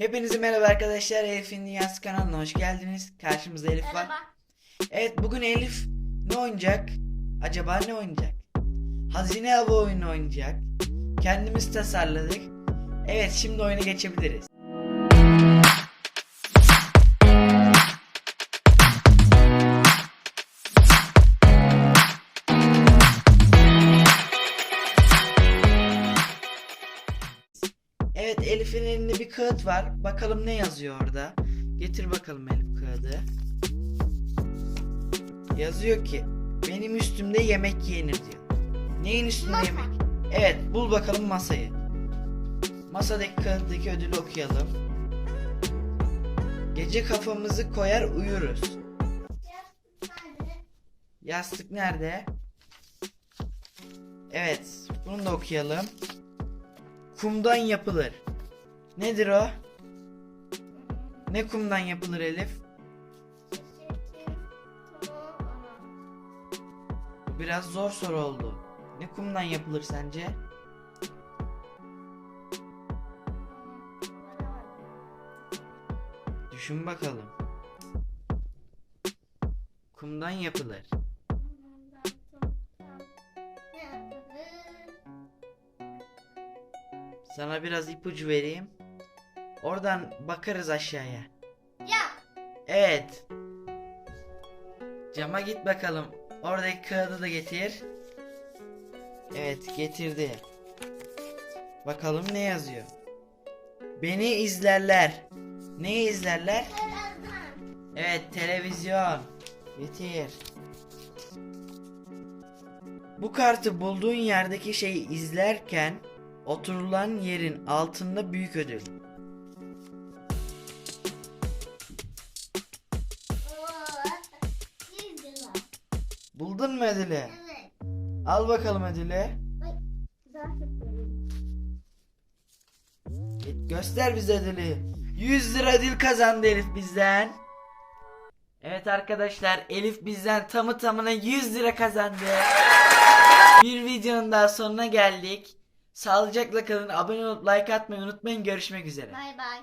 Hepinize merhaba arkadaşlar. Elif'in Dünyası kanalına hoş geldiniz. Karşımızda Elif var. Merhaba. Evet bugün Elif ne oynayacak? Acaba ne oynayacak? Hazine avı oyunu oynayacak. Kendimiz tasarladık. Evet şimdi oyuna geçebiliriz. Evet Elif'in elinde bir kağıt var. Bakalım ne yazıyor orada. Getir bakalım Elif kağıdı. Yazıyor ki benim üstümde yemek yenir diyor. Neyin üstünde Masa. yemek? Evet bul bakalım masayı. Masadaki kağıttaki ödülü okuyalım. Gece kafamızı koyar uyuruz. Yastık nerede? Evet bunu da okuyalım. Kumdan yapılır. Nedir o? Ne kumdan yapılır Elif? Biraz zor soru oldu. Ne kumdan yapılır sence? Düşün bakalım. Kumdan yapılır. Sana biraz ipucu vereyim. Oradan bakarız aşağıya. Ya. Evet. Cama git bakalım. Oradaki kağıdı da getir. Evet getirdi. Bakalım ne yazıyor. Beni izlerler. Neyi izlerler? Evet televizyon. Getir. Bu kartı bulduğun yerdeki şeyi izlerken oturulan yerin altında büyük ödül. Buldun mu ödülü? Evet. Al bakalım ödülü. Git göster bize ödülü. 100 lira ödül kazandı Elif bizden. Evet arkadaşlar Elif bizden tamı tamına 100 lira kazandı. Bir videonun daha sonuna geldik. Sağlıcakla kalın. Abone olup like atmayı unutmayın. Görüşmek üzere. Bay bay.